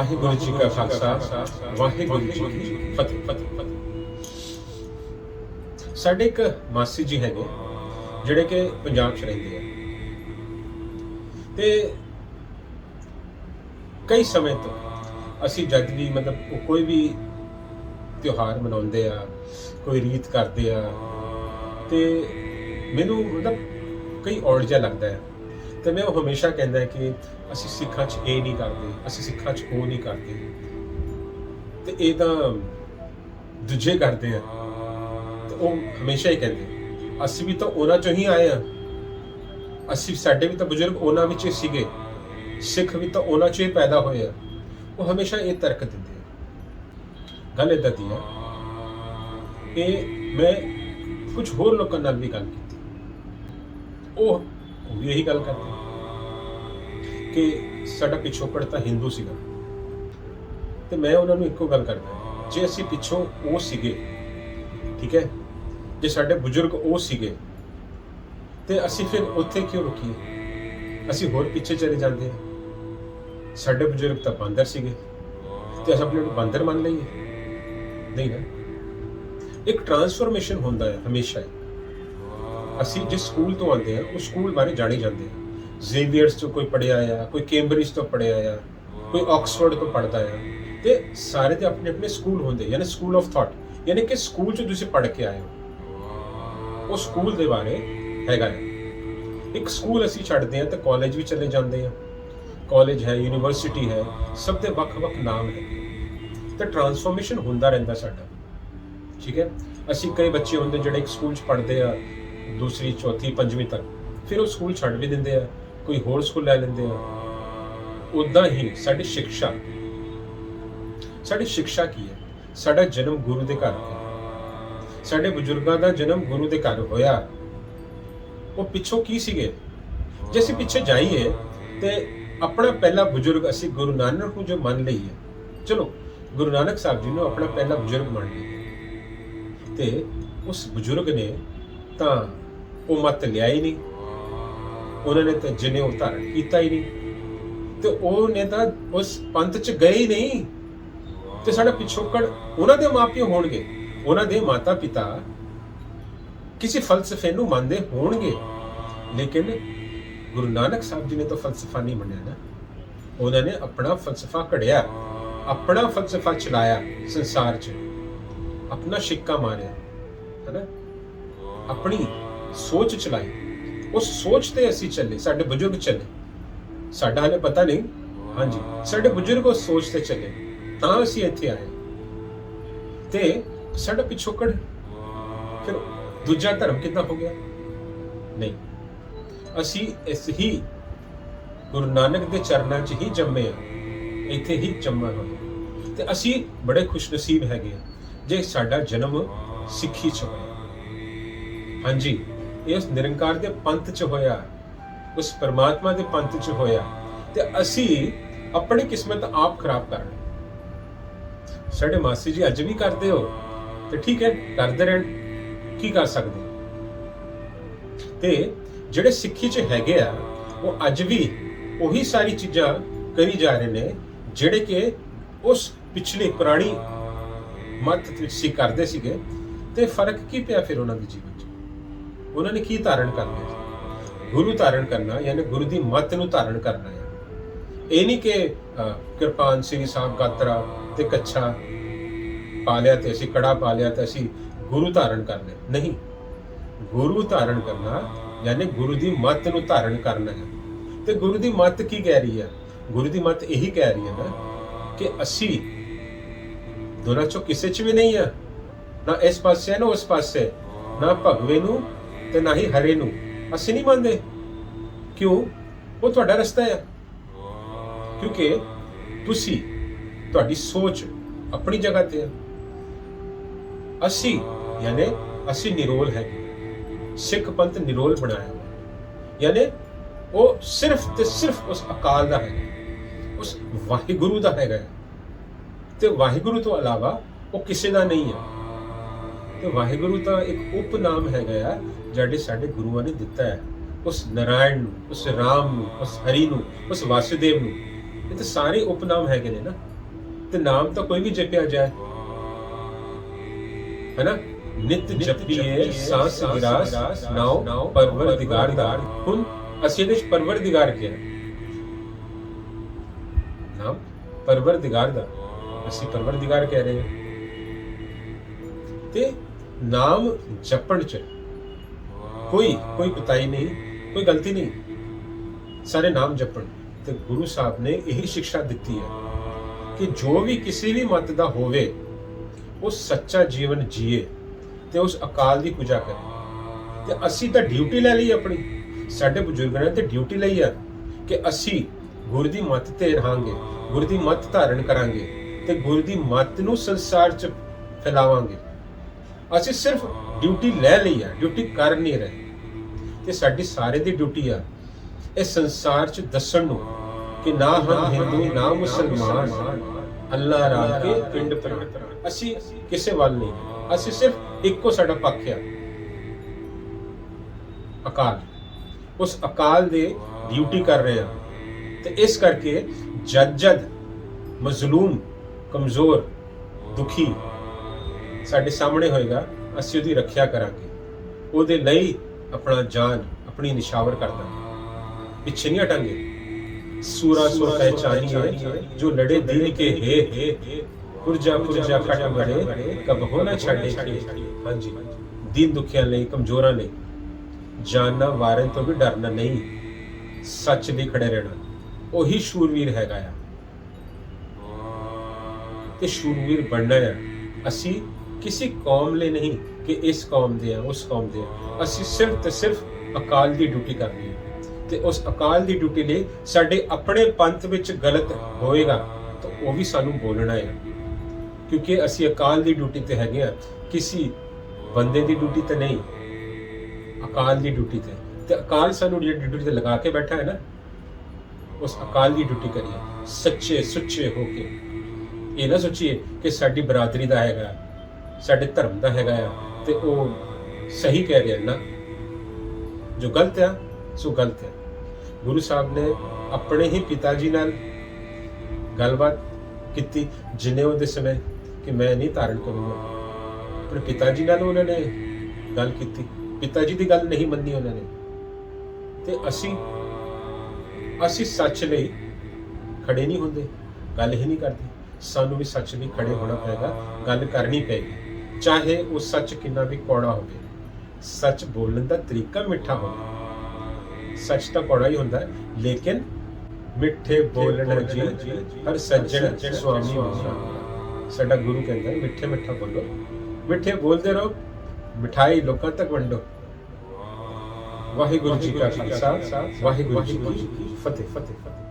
ਵਾਹਿਗੁਰੂ ਜੀ ਕਾ ਖਾਲਸਾ, ਵਾਹਿਗੁਰੂ ਜੀ ਕੀ ਫਤਿਹ। ਸਾਡੇ ਇੱਕ ਮਾਸੀ ਜੀ ਹੈਗੇ, ਜਿਹੜੇ ਕਿ ਪੰਜਾਬ 'ਚ ਰਹਿੰਦੇ ਆ। ਤੇ ਕਈ ਸਮੇਂ ਤੋਂ ਅਸੀਂ ਜਦ ਵੀ, ਮਤਲਬ ਕੋਈ ਵੀ ਤਿਉਹਾਰ ਮਨਾਉਂਦੇ ਆ, ਕੋਈ ਰੀਤ ਕਰਦੇ ਆ, ਤੇ ਮੈਨੂੰ ਮਤਲਬ ਕਈ ਔੜ ਜਿਹਾ ਲੱਗਦਾ ਹੈ। ਤੇ ਮੈਂ ਉਹ ਹਮੇਸ਼ਾ ਕਹਿੰਦਾ ਕਿ ਅਸੀਂ ਸਿੱਖਾਂ 'ਚ ਇਹ ਨਹੀਂ ਕਰਦੇ, ਅਸੀਂ ਸਿੱਖਾਂ 'ਚ ਉਹ ਨਹੀਂ ਕਰਦੇ। ਤੇ ਇਹ ਤਾਂ ਦੂਜੇ ਕਰਦੇ ਆ। ਤੇ ਉਹ ਹਮੇਸ਼ਾ ਹੀ ਕਹਿੰਦੇ ਅਸੀਂ ਵੀ ਤਾਂ ਉਹਨਾਂ 'ਚੋਂ ਹੀ ਆਏ ਆ। ਅਸੀਂ ਸਾਡੇ ਵੀ ਤਾਂ ਬਜ਼ੁਰਗ ਉਹਨਾਂ ਵਿੱਚ ਹੀ ਸੀਗੇ। ਸਿੱਖ ਵੀ ਤਾਂ ਉਹਨਾਂ 'ਚੋਂ ਹੀ ਪੈਦਾ ਹੋਏ ਆ। ਉਹ ਹਮੇਸ਼ਾ ਇਹ ਤਰਕ ਦਿੰਦੇ ਆ। ਗੱਲ ਏਦਾਂ ਦੀ ਆ ਕਿ ਮੈਂ ਕੁਝ ਹੋਰ ਲੋਕਾਂ ਨਾਲ ਵੀ ਗੱਲ ਕੀਤੀ। ਉਹ ਉਹ ਵੀ ਇਹੀ ਗੱਲ ਕਰਦੇ। ਕਿ ਸਾਡਾ ਪਿਛੋਕੜ ਤਾਂ ਹਿੰਦੂ ਸੀਗਾ। ਤੇ ਮੈਂ ਉਹਨਾਂ ਨੂੰ ਇੱਕੋ ਗੱਲ ਕਰਦਾ ਜੇ ਅਸੀਂ ਪਿੱਛੋਂ ਉਹ ਸੀਗੇ, ਠੀਕ ਹੈ? ਜੇ ਸਾਡੇ ਬਜ਼ੁਰਗ ਉਹ ਸੀਗੇ, ਤੇ ਅਸੀਂ ਫਿਰ ਉੱਥੇ ਕਿਉਂ ਰੁਕੀਏ? ਅਸੀਂ ਹੋਰ ਪਿੱਛੇ ਚਲੇ ਜਾਂਦੇ ਹਾਂ। ਸਾਡੇ ਬਜ਼ੁਰਗ ਤਾਂ ਬਾਂਦਰ ਸੀਗੇ, ਤੇ ਅਸੀਂ ਆਪਣੇ ਨੂੰ ਬਾਂਦਰ ਮੰਨ ਲਈਏ। ਨਹੀਂ ਨਾ? ਇੱਕ ਟਰਾਂਸਫਰਮੇਸ਼ਨ ਹੁੰਦਾ ਹੈ, ਹਮੇਸ਼ਾ ਹੀ। ਅਸੀਂ ਜਿਸ ਸਕੂਲ ਤੋਂ ਆਉਂਦੇ ਹਾਂ ਉਹ ਸਕੂਲ ਬਾਰੇ ਜਾਣੇ ਜਾਂਦੇ ਹਾਂ। ਜ਼ੇਵੀਅਰਸ ਤੋਂ ਕੋਈ ਪੜਿਆ ਆ, ਕੋਈ ਕੈਂਬਰਿਜ ਤੋਂ ਪੜਿਆ ਆ, ਕੋਈ ਆਕਸਫੋਰਡ ਤੋਂ ਪੜਦਾ ਆ। ਤੇ ਸਾਰੇ ਦੇ ਆਪਣੇ ਆਪਣੇ ਸਕੂਲ ਹੁੰਦੇ, ਯਾਨੀ ਸਕੂਲ ਆਫ ਥਾਟ ਯਾਨੀ ਕਿ ਸਕੂਲ ਚ ਤੁਸੀਂ ਪੜ ਕੇ ਆਏ ਹੋ। ਉਹ ਸਕੂਲ ਦੇ ਬਾਰੇ ਹੈਗਾ ਹੈ ਇੱਕ ਸਕੂਲ ਅਸੀਂ ਛੱਡਦੇ ਹਾਂ ਤੇ ਕਾਲਜ ਵੀ ਚਲੇ ਜਾਂਦੇ ਹਾਂ ਕਾਲਜ ਹੈ ਯੂਨੀਵਰਸਿਟੀ ਹੈ, ਸਭ ਦੇ ਵੱਖ-ਵੱਖ ਨਾਮ ਹੈ ਤੇ ਟਰਾਂਸਫਰਮੇਸ਼ਨ ਹੁੰਦਾ ਰਹਿੰਦਾ ਸਾਡਾ। ਠੀਕ ਹੈ? ਅਸੀਂ ਕਈ ਬੱਚੇ ਹੁੰਦੇ ਜਿਹੜੇ ਇੱਕ ਸਕੂਲ 'ਚ ਪੜ੍ਹਦੇ ਆ ਦੂਸਰੀ, ਚੌਥੀ, ਪੰਜਵੀਂ ਤੱਕ। ਫਿਰ ਉਹ ਸਕੂਲ ਛੱਡ ਵੀ ਦਿੰਦੇ ਆ, ਕੋਈ ਹੋਰ ਸਕੂਲ ਲੈ ਲੈਂਦੇ ਆ। ਉਦਾਂ ਹੀ ਸਾਡੀ ਸਿੱਖਿਆ ਸਾਡੀ ਸਿੱਖਿਆ ਕੀ ਹੈ? ਸਾਡਾ ਜਨਮ ਗੁਰੂ ਦੇ ਘਰ ਹੈ ਸਾਡੇ ਬਜ਼ੁਰਗਾਂ ਦਾ ਜਨਮ ਗੁਰੂ ਦੇ ਘਰ ਹੋਇਆ। ਉਹ ਪਿੱਛੋਂ ਕੀ ਸੀਗੇ? ਜੇ ਅਸੀਂ ਪਿੱਛੇ ਜਾਈਏ, ਤੇ ਆਪਣਾ ਪਹਿਲਾ ਬਜ਼ੁਰਗ ਅਸੀਂ ਗੁਰੂ ਨਾਨਕ ਨੂੰ ਜੋ ਮੰਨ ਲਈਏ। ਚਲੋ, ਗੁਰੂ ਨਾਨਕ ਸਾਹਿਬ ਜੀ ਨੂੰ ਆਪਣਾ ਪਹਿਲਾ ਬਜ਼ੁਰਗ ਮੰਨ ਲਈਏ। ਤੇ ਉਸ ਬਜ਼ੁਰਗ ਨੇ ਤਾਂ ਉਹ ਮਤ ਲਿਆ ਹੀ ਨਹੀਂ। ਉਹਨਾਂ ਨੇ ਤਾਂ ਜਿਨੇ ਧਾਰਨ ਕੀਤਾ ਹੀ ਨਹੀਂ। ਤੇ ਉਹਨੇ ਤਾਂ ਉਸ ਪੰਥ ਚ ਗਏ ਹੀ ਨਹੀਂ। ਤੇ ਸਾਡਾ ਪਿਛੋਕੜ ਉਹਨਾਂ ਦੇ ਮਾਪਿਓ ਹੋਣਗੇ। ਉਹਨਾਂ ਦੇ ਮਾਤਾ ਪਿਤਾ ਕਿਸੇ ਫਲਸਫੇ ਨੂੰ ਮੰਨਦੇ ਹੋਣਗੇ। ਲੇਕਿਨ ਗੁਰੂ ਨਾਨਕ ਸਾਹਿਬ ਜੀ ਨੇ ਤਾਂ ਫਲਸਫਾ ਨਹੀਂ ਮੰਨਿਆ ਨਾ। ਉਹਨਾਂ ਨੇ ਆਪਣਾ ਫਲਸਫਾ ਘੜਿਆ, ਆਪਣਾ ਫਲਸਫਾ ਚਲਾਇਆ ਸੰਸਾਰ 'ਚ। ਆਪਣਾ ਸਿੱਕਾ ਮਾਰਿਆ, ਹੈਨਾ? ਆਪਣੀ ਸੋਚ ਚਲਾਈ ਉਸ ਸੋਚ ਤੇ ਅਸੀਂ ਚੱਲੇ, ਸਾਡੇ ਬਜ਼ੁਰਗ ਚੱਲੇ। ਸਾਡਾ ਹਲੇ ਪਤਾ ਨਹੀਂ। ਹਾਂਜੀ, ਸਾਡੇ ਬਜ਼ੁਰਗ ਉਸ ਸੋਚ ਤੇ ਚੱਲੇ। ਤਾਂ ਅਸੀਂ ਇੱਥੇ ਆਏ। ਤੇ ਸਾਡਾ ਪਿਛੋਕੜ। ਫਿਰ ਦੂਜਾ ਧਰਮ ਕਿੱਦਾਂ ਹੋ ਗਿਆ? ਨਹੀਂ। ਅਸੀਂ ਇਸ ਹੀ ਗੁਰੂ ਨਾਨਕ ਦੇ ਚਰਨਾਂ 'ਚ ਹੀ ਜੰਮੇ ਆ ਇੱਥੇ ਹੀ ਜੰਮਾ ਹੋਏ ਤੇ ਅਸੀਂ ਬੜੇ ਖੁਸ਼ਨਸੀਬ ਹੈਗੇ ਆ ਜੇ ਸਾਡਾ ਜਨਮ ਸਿੱਖੀ 'ਚ ਹੋਇਆ। ਹਾਂਜੀ। ਇਹ ਉਸ ਨਿਰੰਕਾਰ ਦੇ ਪੰਥ 'ਚ ਹੋਇਆ, ਉਸ ਪਰਮਾਤਮਾ ਦੇ ਪੰਥ 'ਚ ਹੋਇਆ ਤੇ ਅਸੀਂ ਆਪਣੀ ਕਿਸਮਤ ਆਪ ਖਰਾਬ ਕਰ ਰਹੇ ਸਾਡੇ ਮਾਸੀ ਜੀ ਅੱਜ ਵੀ ਕਰਦੇ ਹੋ ਤੇ ਠੀਕ ਹੈ, ਕਰਦੇ ਰਹਿਣ, ਕੀ ਕਰ ਸਕਦੇ ਤੇ ਜਿਹੜੇ ਸਿੱਖੀ 'ਚ ਹੈਗੇ ਆ, ਉਹ ਅੱਜ ਵੀ ਉਹੀ ਸਾਰੀ ਚੀਜ਼ਾਂ ਕਰੀ ਜਾ ਰਹੇ ਨੇ, ਜਿਹੜੇ ਕਿ ਉਸ ਪਿਛਲੇ ਪੁਰਾਣੀ ਮਤ ਵਿੱਚ ਸੀ, ਕਰਦੇ ਸੀਗੇ। ਤੇ ਫ਼ਰਕ ਕੀ ਪਿਆ ਫਿਰ ਉਹਨਾਂ ਦੇ ਜੀਵਨ ਉਹਨਾਂ ਨੇ ਕੀ ਧਾਰਨ ਕਰਨਾ ਲਿਆ ਗੁਰੂ ਧਾਰਨ ਕਰਨਾ ਯਾਨੀ ਗੁਰੂ ਦੀ ਮੱਤ ਨੂੰ ਧਾਰਨ ਕਰਨਾ ਹੈ। ਇਹ ਨਹੀਂ ਕਿ ਕਿਰਪਾਨ ਸਿੰਘ ਸਾਹਿਬ ਗਾਤਰਾ ਤੇ ਕੱਛਾ ਪਾ ਲਿਆ ਤੇ ਅਸੀਂ ਕੜਾ ਪਾ ਲਿਆ ਤੇ ਅਸੀਂ ਗੁਰੂ ਧਾਰਨ ਕਰ ਲਿਆ ਨਹੀਂ। ਗੁਰੂ ਧਾਰਨ ਕਰਨਾ ਯਾਨੀ ਗੁਰੂ ਦੀ ਮੱਤ ਨੂੰ ਧਾਰਨ ਕਰਨਾ ਹੈ। ਤੇ ਗੁਰੂ ਦੀ ਮੱਤ ਕੀ ਕਹਿ ਰਹੀ ਹੈ? ਗੁਰੂ ਦੀ ਮੱਤ ਇਹੀ ਕਹਿ ਰਹੀ ਹੈ ਨਾ ਕਿ ਅਸੀਂ ਦੋਨਾਂ ਚੋਂ ਕਿਸੇ ਚ ਵੀ ਨਹੀਂ ਆ। ਨਾ ਇਸ ਪਾਸੇ ਨਾ ਉਸ ਪਾਸੇ। ਨਾ ਭਗਵੇ ਨੂੰ ਤੇ ਨਾ ਹੀ ਹਰੇ ਨੂੰ। ਅਸੀਂ ਨਹੀਂ ਮੰਨਦੇ। ਕਿਉਂ? ਉਹ ਤੁਹਾਡਾ ਰਸਤਾ ਹੈ ਕਿਉਂਕਿ ਤੁਸੀਂ ਤੁਹਾਡੀ ਸੋਚ ਆਪਣੀ ਜਗ੍ਹਾ ਤੇ ਹੈ ਅਸੀਂ, ਯਾਨੀ ਅਸੀਂ ਨਿਰੋਲ ਹੈ ਸਿੱਖ ਪੰਥ ਨਿਰੋਲ ਬਣਾਇਆ ਯਾਨੀ ਉਹ ਸਿਰਫ ਤੇ ਸਿਰਫ ਉਸ ਅਕਾਲ ਦਾ ਹੈ ਉਸ ਵਾਹਿਗੁਰੂ ਦਾ ਹੈਗਾ। ਤੇ ਵਾਹਿਗੁਰੂ ਤੋਂ ਇਲਾਵਾ ਉਹ ਕਿਸੇ ਦਾ ਨਹੀਂ ਹੈ ਤੇ ਵਾਹਿਗੁਰੂ ਤਾਂ ਇੱਕ ਉਪਨਾਮ ਹੈਗਾ ਆ ਜਿਹੜੇ ਸਾਡੇ ਗੁਰੂਆਂ ਨੇ ਦਿੱਤਾ ਹੈ। ਉਸ ਨਾਰਾਇਣ ਨੂੰ ਉਸ ਰਾਮ ਨੂੰ ਉਸ ਹਰੀ ਨੂੰ ਉਸ ਵਾਸੁਦੇਵ ਨੂੰ। ਇਹ ਤਾਂ ਸਾਰੇ ਉਪਨਾਮ ਹੈਗੇ ਨੇ ਨਾ। ਤੇ ਨਾਮ ਤਾਂ ਕੋਈ ਵੀ ਜਪਿਆ ਜਾਏ। ਹੈ ਨਾ ਨਿਤ ਜਪੀਏ ਸਾਸ ਗਿਰਾਸ ਨਾਉ ਪਰਵਰਦਿਗਾਰ ਦਾ। ਹੁਣ ਅਸੀਂ ਇਹਦੇ ਪਰਵਰਦਿਗਾਰ ਕਿਹਾ? ਨਾਮ ਪਰਵਰਦਿਗਾਰ ਦਾ। ਅਸੀਂ ਪਰਵਰਦਿਗਾਰ ਕਹਿ ਰਹੇ ਹਾਂ। ਤੇ ਨਾਮ ਜਪਣ ਚ। ਕੋਈ ਕੋਈ ਕੁਤਾਈ ਨਹੀਂ, ਕੋਈ ਗਲਤੀ ਨਹੀਂ। ਸਾਰੇ ਨਾਮ ਜਪਣ। ਤੇ ਗੁਰੂ ਸਾਹਿਬ ਨੇ ਇਹੀ ਸਿੱਖਿਆ ਦਿੱਤੀ ਹੈ ਕਿ ਜੋ ਵੀ ਕਿਸੇ ਵੀ ਮਤ ਦਾ ਹੋਵੇ, ਉਹ ਸੱਚਾ ਜੀਵਨ ਜੀਏ ਤੇ ਉਸ ਅਕਾਲ ਦੀ ਪੂਜਾ ਕਰੇ। ਤੇ ਅਸੀਂ ਤਾਂ ਡਿਊਟੀ ਲੈ ਲਈ ਆਪਣੀ। ਸਾਡੇ ਬਜ਼ੁਰਗਾਂ ਨੇ ਤੇ ਡਿਊਟੀ ਲਈ ਆ ਕਿ ਅਸੀਂ ਗੁਰ ਦੀ ਮੱਤ ਤੇ ਰਹਾਂਗੇ, ਗੁਰ ਦੀ ਮੱਤ ਧਾਰਨ ਕਰਾਂਗੇ ਤੇ ਗੁਰ ਦੀ ਮੱਤ ਨੂੰ ਸੰਸਾਰ 'ਚ ਫੈਲਾਵਾਂਗੇ। ਅਸੀਂ ਸਿਰਫ ਡਿਊਟੀ ਲੈ ਲਈ ਆ ਡਿਊਟੀ ਕਰ ਨਹੀਂ ਰਹੇ। ਤੇ ਸਾਡੀ ਸਾਰੇ ਦੀ ਡਿਊਟੀ ਆ। ਇਹ ਸੰਸਾਰ 'ਚ ਦੱਸਣ ਨੂੰ ਕਿ ਨਾ ਹਮ ਹਿੰਦੂ ਨਾ ਮੁਸਲਮਾਨ ਅੱਲਾ ਰਾਮ ਕੇ ਪਿੰਡ ਪ੍ਰਾਣ ਅਸੀਂ ਕਿਸੇ ਵੱਲ ਨਹੀਂ ਅਸੀਂ ਸਿਰਫ ਇੱਕੋ ਸਾਡਾ ਪੱਖ ਆ। ਅਕਾਲ। ਉਸ ਅਕਾਲ ਦੇ ਡਿਊਟੀ ਕਰ ਰਹੇ ਆ। ਤੇ ਇਸ ਕਰਕੇ ਜਦ ਜਦ ਮਜ਼ਲੂਮ ਕਮਜ਼ੋਰ ਦੁਖੀ ਸਾਡੇ ਸਾਹਮਣੇ ਹੋਏਗਾ ਅਸੀਂ ਉਹਦੀ ਰੱਖਿਆ ਕਰਾਂਗੇ। ਉਹਦੇ ਲਈ ਆਪਣਾ ਜਾਨ ਆਪਣੀ ਨਿਸ਼ਾਵਰ ਕਰ ਦਾਂਗੇ। ਪਿੱਛੇ ਨਹੀਂ ਹਟਾਂਗੇ। ਸੂਰਾ ਸੂਰਾ ਪਹਿਚਾਨੀਏ ਜੋ ਲੜੇ ਦਿਲ ਕੇ ਹੈ ਪੁਰਜਾ ਪੁਰਜਾ ਕਟ ਬੜੇ ਕਬ ਹੋ ਨਾ ਛੱਡੇ ਕੇ। ਹਾਂਜੀ। ਦਿਨ ਦੁਖੀਆਂ ਲਈ ਕਮਜ਼ੋਰਾਂ ਲਈ। ਜਾਨਣਾ ਵਾਰਨ ਤੋਂ ਵੀ ਡਰਨਾ ਨਹੀਂ। ਸੱਚ ਲਈ ਖੜੇ ਰਹਿਣਾ। ਉਹੀ ਸ਼ੂਰਵੀਰ ਹੈਗਾ ਆ। ਤੇ ਸ਼ੂਰਵੀਰ ਬਣਨਾ ਹੈ ਅਸੀਂ ਕਿਸੇ ਕੌਮ ਲਈ ਨਹੀਂ ਕਿ ਇਸ ਕੌਮ ਦੇ ਆ ਉਸ ਕੌਮ ਦੇ ਆ ਅਸੀਂ ਸਿਰਫ ਤੇ ਸਿਰਫ ਅਕਾਲ ਦੀ ਡਿਊਟੀ ਕਰਨੀ ਹੈ ਤੇ ਉਸ ਅਕਾਲ ਦੀ ਡਿਊਟੀ ਲਈ ਸਾਡੇ ਆਪਣੇ ਪੰਥ ਵਿੱਚ ਗਲਤ ਹੋਏਗਾ ਤਾਂ ਉਹ ਵੀ ਸਾਨੂੰ ਬੋਲਣਾ ਹੈ ਕਿਉਂਕਿ ਅਸੀਂ ਅਕਾਲ ਦੀ ਡਿਊਟੀ ਤੇ ਹੈਗੇ ਆ ਕਿਸੇ ਬੰਦੇ ਦੀ ਡਿਊਟੀ ਤੇ ਨਹੀਂ ਅਕਾਲ ਦੀ ਡਿਊਟੀ ਤੇ ਤੇ ਅਕਾਲ ਸਾਨੂੰ ਜਿਹੜੀ ਡਿਊਟੀ ਤੇ ਲਗਾ ਕੇ ਬੈਠਾ ਹੈ ਨਾ ਉਸ ਅਕਾਲ ਦੀ ਡਿਊਟੀ ਕਰੀਏ ਸੱਚੇ ਸੁੱਚੇ ਹੋ ਕੇ ਇਹ ਨਾ ਸੋਚੀਏ ਕਿ ਸਾਡੀ ਬਰਾਦਰੀ ਦਾ ਹੈਗਾ ਸਾਡੇ ਧਰਮ ਦਾ ਹੈਗਾ ਆ ਤੇ ਉਹ ਸਹੀ ਕਹਿ ਰਿਹਾ ਨਾ। ਜੋ ਗਲਤ ਆ, ਸੋ ਗਲਤ ਹੈ ਗੁਰੂ ਸਾਹਿਬ ਨੇ ਆਪਣੇ ਹੀ ਪਿਤਾ ਜੀ ਨਾਲ ਗੱਲਬਾਤ ਕੀਤੀ, ਜਿਨੇ ਉਹਦੇ ਸਮੇਂ ਕਿ ਮੈਂ ਨਹੀਂ ਧਾਰਨ ਕਰੂੰਗਾ। ਪਰ ਪਿਤਾ ਜੀ ਨਾਲ ਉਹਨਾਂ ਨੇ ਗੱਲ ਕੀਤੀ। ਪਿਤਾ ਜੀ ਦੀ ਗੱਲ ਨਹੀਂ ਮੰਨੀ ਉਹਨਾਂ ਨੇ। ਤੇ ਅਸੀਂ ਅਸੀਂ ਸੱਚ ਲਈ ਖੜੇ ਨਹੀਂ ਹੁੰਦੇ। ਗੱਲ ਹੀ ਨਹੀਂ ਕਰਦੇ। ਸਾਨੂੰ ਵੀ ਸੱਚ ਲਈ ਖੜੇ ਹੋਣਾ ਪਏਗਾ। ਗੱਲ ਕਰਨੀ ਪਏਗੀ। ਚਾਹੇ ਉਹ ਸੱਚ ਕਿੰਨਾ ਵੀ ਕੌੜਾ ਹੋਵੇ ਸੱਚ ਬੋਲਣ ਦਾ ਤਰੀਕਾ ਮਿੱਠਾ ਹੋਵੇ। ਸੱਚ ਤਾਂ ਕੌੜਾ ਹੀ ਹੁੰਦਾ ਹੈ, ਲੇਕਿਨ ਮਿੱਠੇ ਬੋਲਣ ਜੀ ਹਰ ਸੱਜਣ ਸੁਆਮੀ ਹੋਣਾ ਸਾਡਾ ਗੁਰੂ ਕਹਿੰਦਾ ਮਿੱਠੇ ਮਿੱਠਾ ਬੋਲੋ। ਮਿੱਠੇ ਬੋਲਦੇ ਰਹੋ ਮਿਠਾਈ ਲੋਕਾਂ ਤੱਕ ਵੰਡੋ। ਵਾਹਿਗੁਰੂ ਜੀ ਕਾ ਖਾਲਸਾ ਵਾਹਿਗੁਰੂ ਜੀ ਕੀ ਫਤਿਹ ਫਤਿਹ। ਫਤਿਹ।